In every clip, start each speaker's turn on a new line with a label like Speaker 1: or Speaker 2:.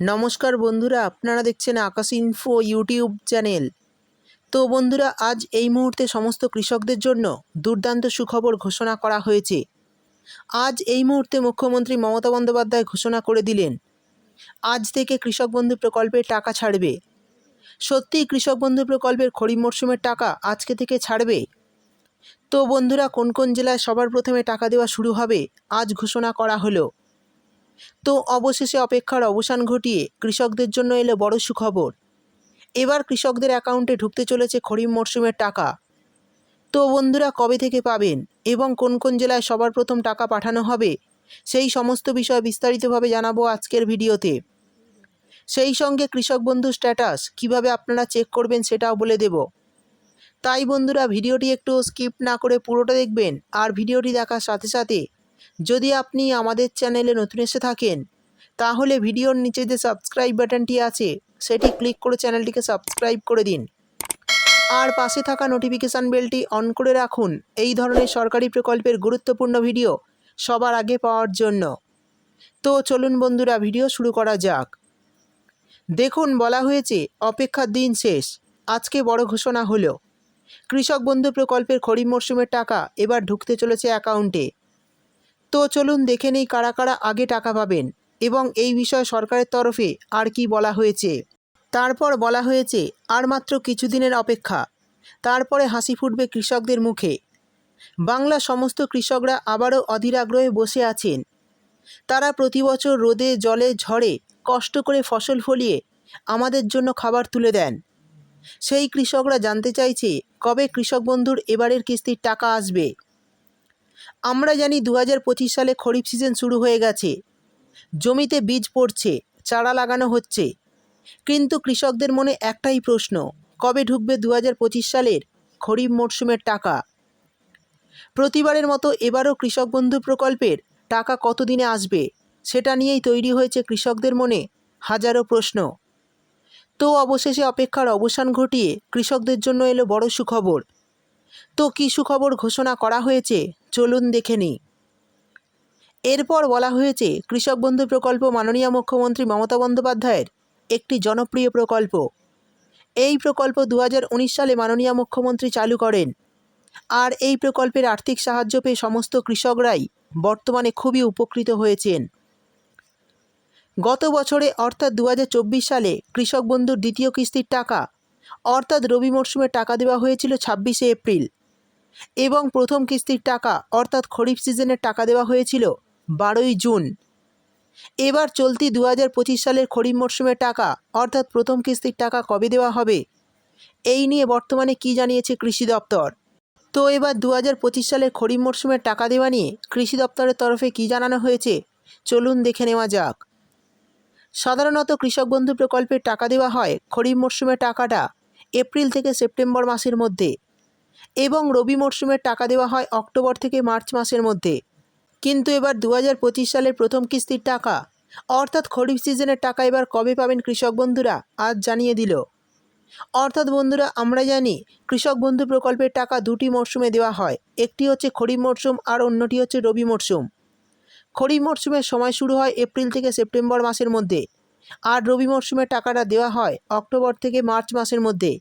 Speaker 1: নমস্কার বন্ধুরা, আপনারা দেখছেন আকাশ ইনফো ইউটিউব চ্যানেল তো বন্ধুরা, আজ এই মুহূর্তে সমস্ত কৃষকদের জন্য দুর্দান্ত সুখবর ঘোষণা করা হয়েছে। আজ এই মুহূর্তে মুখ্যমন্ত্রী মমতা বন্দ্যোপাধ্যায় ঘোষণা করে দিলেন, আজ থেকে কৃষক বন্ধু প্রকল্পের টাকা ছাড়বে। সত্যিই কৃষক বন্ধু প্রকল্পের খরিফ মরশুমের টাকা আজকে থেকে ছাড়বে? তো বন্ধুরা, কোন কোন জেলায় সবার প্রথমে টাকা দেওয়া শুরু হবে, আজ ঘোষণা করা হলো। তো অবশেষে অপেক্ষার অবসান ঘটিয়ে কৃষকদের জন্য এলো বড় সুখবর। এবার কৃষকদের অ্যাকাউন্টে ঢুকতে চলেছে খরিফ মরশুমের টাকা। তো বন্ধুরা, কবে থেকে পাবেন এবং কোন কোন জেলায় সবার প্রথম টাকা পাঠানো হবে, সেই সমস্ত বিষয় বিস্তারিতভাবে জানাব আজকের ভিডিওতে। সেই সঙ্গে কৃষক বন্ধু স্ট্যাটাস কীভাবে আপনারা চেক করবেন সেটাও বলে দেব। তাই বন্ধুরা, ভিডিওটি একটু স্কিপ না করে পুরোটা দেখবেন আর ভিডিওটি দেখার সাথে সাথে যদি আপনি আমাদের চ্যানেলে নতুন এসে থাকেন, তাহলে ভিডিওর নিচে যে সাবস্ক্রাইব বাটনটি আছে, সেটি ক্লিক করে চ্যানেলটিকে সাবস্ক্রাইব করে দিন। আর পাশে থাকা নোটিফিকেশান বেলটি অন করে রাখুন। এই ধরনের সরকারি প্রকল্পের গুরুত্বপূর্ণ ভিডিও সবার আগে পাওয়ার জন্য। তো চলুন বন্ধুরা, ভিডিও শুরু করা যাক। দেখুন, বলা হয়েছে, অপেক্ষার দিন শেষ। আজকে বড় ঘোষণা হলো। কৃষক বন্ধু প্রকল্পের খরিফ মরশুমের টাকা এবার ঢুকতে চলেছে অ্যাকাউন্টে তো চলুন দেখে নেই কারা কারা আগে টাকা পাবেন এবং এই বিষয়ে সরকারের তরফে আর কি বলা হয়েছে। তারপর বলা হয়েছে, আর মাত্র কিছুদিনের অপেক্ষা। তারপরে হাসি ফুটবে কৃষকদের মুখে। বাংলা সমস্ত কৃষকরা আবারও অধীর আগ্রহে বসে আছেন। তারা প্রতি বছর রোদে, জলে, ঝড়ে কষ্ট করে ফসল ফলিয়ে আমাদের জন্য খাবার তুলে দেন। সেই কৃষকরা জানতে চাইছে, কবে কৃষক বন্ধুর এবারের কিস্তির টাকা আসবে। আমরা জানি দু সালে খরিফ সিজন শুরু হয়ে গেছে। জমিতে বীজ পড়ছে, চারা লাগানো হচ্ছে। কিন্তু কৃষকদের মনে একটাই প্রশ্ন, কবে ঢুকবে দু সালের খরিফ মরশুমের টাকা? প্রতিবারের মতো এবারও কৃষক বন্ধু প্রকল্পের টাকা কতদিনে আসবে, সেটা নিয়েই তৈরি হয়েছে কৃষকদের মনে হাজারো প্রশ্ন। তো অবশেষে অপেক্ষার অবসান ঘটিয়ে কৃষকদের জন্য এলো বড় সুখবর। তো কী সুখবর ঘোষণা করা হয়েছে? চলুন দেখে নিই। এরপর বলা হয়েছে, কৃষক বন্ধু প্রকল্প মাননীয় মুখ্যমন্ত্রী মমতা বন্দ্যোপাধ্যায়ের একটি জনপ্রিয় প্রকল্প। এই প্রকল্প দু হাজার উনিশ সালে মাননীয় মুখ্যমন্ত্রী চালু করেন। আর এই প্রকল্পের আর্থিক সাহায্য পেয়ে সমস্ত কৃষকরাই বর্তমানে খুবই উপকৃত হয়েছেন। গত বছরে, অর্থাৎ দু হাজার চব্বিশ সালে, কৃষক বন্ধুর দ্বিতীয় কিস্তির টাকা অর্থাৎ রবি মরশুমে টাকা দেওয়া হয়েছিল ছাব্বিশে এপ্রিল। এবং প্রথম কিস্তির টাকা, অর্থাৎ খরিফ সিজনের টাকা দেওয়া হয়েছিল বারোই জুন। এবার চলতি দু হাজার পঁচিশ সালের খরিফ মরশুমের টাকা, অর্থাৎ প্রথম কিস্তির টাকা কবে দেওয়া হবে, এই নিয়ে বর্তমানে কি জানিয়েছে কৃষি দপ্তর? তো এবার দু হাজার পঁচিশ সালের খরিফ মরশুমের টাকা দেওয়া নিয়ে কৃষি দপ্তরের তরফে কি জানানো হয়েছে, চলুন দেখে নেওয়া যাক। সাধারণত কৃষক বন্ধু প্রকল্পের টাকা দেওয়া হয় খরিফ মরশুমের টাকাটা এপ্রিল থেকে সেপ্টেম্বর মাসের মধ্যে এবং রবি মরশুমের টাকা দেওয়া হয় অক্টোবর থেকে মার্চ মাসের মধ্যে। কিন্তু এবার দু হাজার পঁচিশ সালের প্রথম কিস্তির টাকা, অর্থাৎ খরিফ সিজনের টাকা এবার কবে পাবেন কৃষক বন্ধুরা, আজ জানিয়ে দিল। অর্থাৎ বন্ধুরা, আমরা জানি কৃষক বন্ধু প্রকল্পের টাকা দুটি মরশুমে দেওয়া হয়, একটি হচ্ছে খরিফ মরশুম আর অন্যটি হচ্ছে রবি মরশুম। খরিফ মরশুমের সময় শুরু হয় এপ্রিল থেকে সেপ্টেম্বর মাসের মধ্যে, আর রবি মরশুমের টাকাটা দেওয়া হয় অক্টোবর থেকে মার্চ মাসের মধ্যে।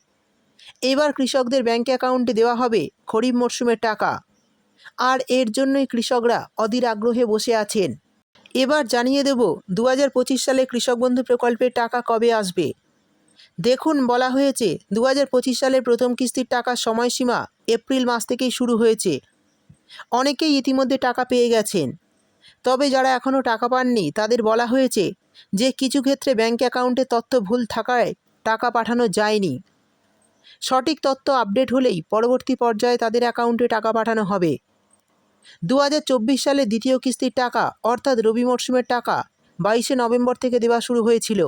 Speaker 1: এবার কৃষকদের ব্যাঙ্ক অ্যাকাউন্টে দেওয়া হবে খরিফ মরশুমের টাকা। আর এর জন্যই কৃষকরা অধীর আগ্রহে বসে আছেন। এবার জানিয়ে দেব দু হাজার পঁচিশ সালে কৃষক বন্ধু প্রকল্পের টাকা কবে আসবে? দেখুন, বলা হয়েছে দু হাজার পঁচিশ সালের প্রথম কিস্তির টাকার সময়সীমা এপ্রিল মাস থেকেই শুরু হয়েছে। অনেকেই ইতিমধ্যে টাকা পেয়ে গেছেন। তবে যারা এখনও টাকা পাননি, তাদের বলা হয়েছে যে, কিছু ক্ষেত্রে ব্যাঙ্ক অ্যাকাউন্টে তথ্য ভুল থাকায় টাকা পাঠানো যায়নি। সঠিক তথ্য আপডেট হলেই পরবর্তী পর্যায়ে তাদের অ্যাকাউন্টে টাকা পাঠানো হবে। দু হাজার চব্বিশ সালে দ্বিতীয় কিস্তির টাকা, অর্থাৎ রবি মরশুমের টাকা, বাইশে নভেম্বর থেকে দেওয়া শুরু হয়েছিল,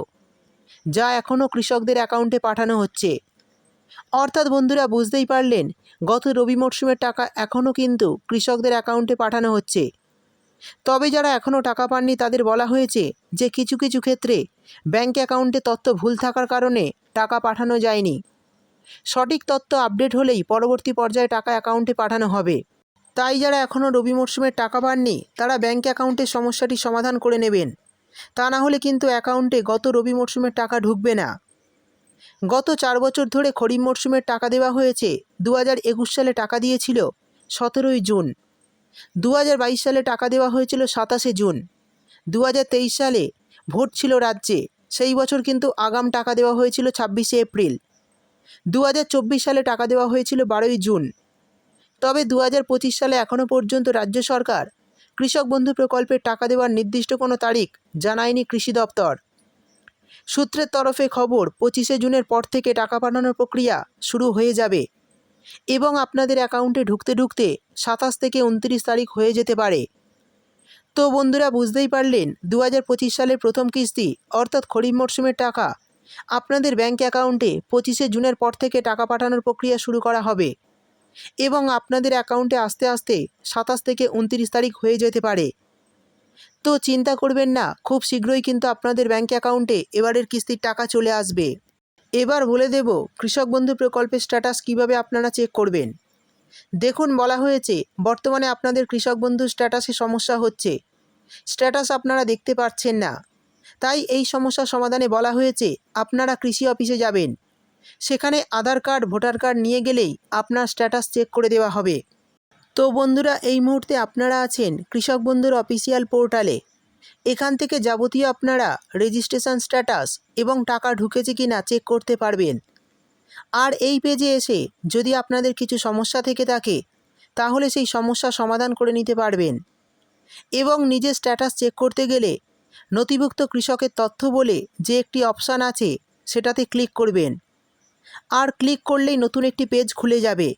Speaker 1: যা এখনও কৃষকদের অ্যাকাউন্টে পাঠানো হচ্ছে। অর্থাৎ বন্ধুরা, বুঝতেই পারলেন, গত রবি মরশুমের টাকা এখনও কিন্তু কৃষকদের অ্যাকাউন্টে পাঠানো হচ্ছে। তবে যারা এখনও টাকা পাননি, তাদের বলা হয়েছে যে কিছু কিছু ক্ষেত্রে ব্যাঙ্ক অ্যাকাউন্টে তথ্য ভুল থাকার কারণে টাকা পাঠানো যায়নি। সঠিক তথ্য আপডেট হলেই পরবর্তী পর্যায়ে টাকা অ্যাকাউন্টে পাঠানো হবে। তাই যারা এখনও রবি মরশুমের টাকা পাননি, তারা ব্যাঙ্ক অ্যাকাউন্টের সমস্যাটি সমাধান করে নেবেন। তা না হলে কিন্তু অ্যাকাউন্টে গত রবি মরশুমের টাকা ঢুকবে না। গত চার বছর ধরে খরিফ মরশুমের টাকা দেওয়া হয়েছে দু একুশ সালে টাকা দিয়েছিল সতেরোই জুন। দু হাজার বাইশ সালে টাকা দেওয়া হয়েছিল সাতাশে জুন। দু হাজার তেইশ সালে ভোট ছিল রাজ্যে, সেই বছর কিন্তু আগাম টাকা দেওয়া হয়েছিল ছাব্বিশে এপ্রিল। দু হাজার চব্বিশ সালে টাকা দেওয়া হয়েছিল বারোই জুন। তবে দু হাজার পঁচিশ সালে এখনও পর্যন্ত রাজ্য সরকার কৃষক বন্ধু প্রকল্পের টাকা দেওয়ার নির্দিষ্ট কোনো তারিখ জানায়নি কৃষি দপ্তর। সূত্রের তরফে খবর, পঁচিশে জুনের পর থেকে টাকা পাঠানোর প্রক্রিয়া শুরু হয়ে যাবে এবং আপনাদের অ্যাকাউন্টে ঢুকতে ঢুকতে সাতাশ থেকে উনত্রিশ তারিখ হয়ে যেতে পারে। তো বন্ধুরা, বুঝতেই পারলেন দু হাজার পঁচিশ সালের প্রথম কিস্তি অর্থাৎ খরিফ মরশুমের টাকা আপনাদের ব্যাঙ্ক অ্যাকাউন্টে পঁচিশে জুনের পর থেকে টাকা পাঠানোর প্রক্রিয়া শুরু করা হবে। এবং আপনাদের অ্যাকাউন্টে আস্তে আস্তে সাতাশ থেকে উনত্রিশ তারিখ হয়ে যেতে পারে। তো চিন্তা করবেন না, খুব শীঘ্রই কিন্তু আপনাদের ব্যাঙ্ক অ্যাকাউন্টে এবারের কিস্তির টাকা চলে আসবে। এবার বলে দেব, কৃষক বন্ধু প্রকল্পের স্ট্যাটাস কীভাবে আপনারা চেক করবেন? দেখুন, বলা হয়েছে, বর্তমানে আপনাদের কৃষক বন্ধু স্ট্যাটাসে সমস্যা হচ্ছে। স্ট্যাটাস আপনারা দেখতে পাচ্ছেন না। তাই এই সমস্যা সমাধানে বলা হয়েছে, আপনারা কৃষি অফিসে যাবেন। সেখানে আধার কার্ড, ভোটার কার্ড নিয়ে গেলেই আপনার স্ট্যাটাস চেক করে দেওয়া হবে। তো বন্ধুরা, এই মুহূর্তে আপনারা আছেন কৃষক বন্ধুর অফিসিয়াল পোর্টালে। এখান থেকে যাবতীয় আপনারা রেজিস্ট্রেশন স্ট্যাটাস এবং টাকা ঢুকেছে কি না চেক করতে পারবেন। আর এই পেজে এসে যদি আপনাদের কিছু সমস্যা থেকে থাকে, তাহলে সেই সমস্যা সমাধান করে নিতে পারবেন। এবং নিজের স্ট্যাটাস চেক করতে গেলে নথিভুক্ত কৃষকের তথ্য বলে যে একটি অপশান আছে, সেটাতে ক্লিক করবেন। আর ক্লিক করলেই নতুন একটি পেজ খুলে যাবে।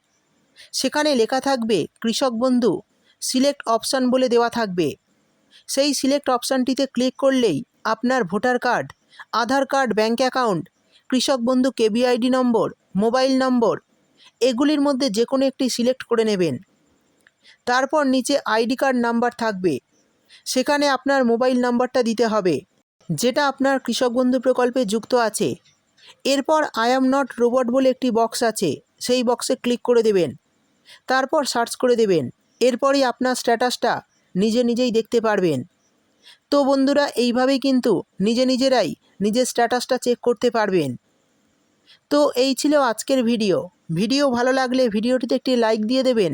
Speaker 1: সেখানে লেখা থাকবে, কৃষক বন্ধু, সিলেক্ট অপশান বলে দেওয়া থাকবে। সেই সিলেক্ট অপশানটিতে ক্লিক করলেই আপনার voter card, Aadhaar card bank account, কৃষক বন্ধু কেবিআইডি নম্বর, মোবাইল নম্বর, এগুলির মধ্যে যে কোনো একটি সিলেক্ট করে নেবেন। তারপর নিচে আইডি কার্ড নাম্বার থাকবে। সেখানে আপনার মোবাইল নাম্বারটা দিতে হবে, যেটা আপনার কৃষক বন্ধু প্রকল্পে যুক্ত আছে। এরপর আই অ্যাম নট রোবট বলে একটি বক্স আছে, সেই বক্সে ক্লিক করে দেবেন। তারপর সার্চ করে দেবেন। এরপরই আপনার স্ট্যাটাসটা নিজে নিজেই দেখতে পারবেন। তো বন্ধুরা, এইভাবেই কিন্তু নিজে নিজেরাই নিজের স্ট্যাটাসটা চেক করতে পারবেন। তো এই ছিল আজকের ভিডিও। ভিডিও ভালো লাগলে ভিডিওটিতে একটি লাইক দিয়ে দেবেন।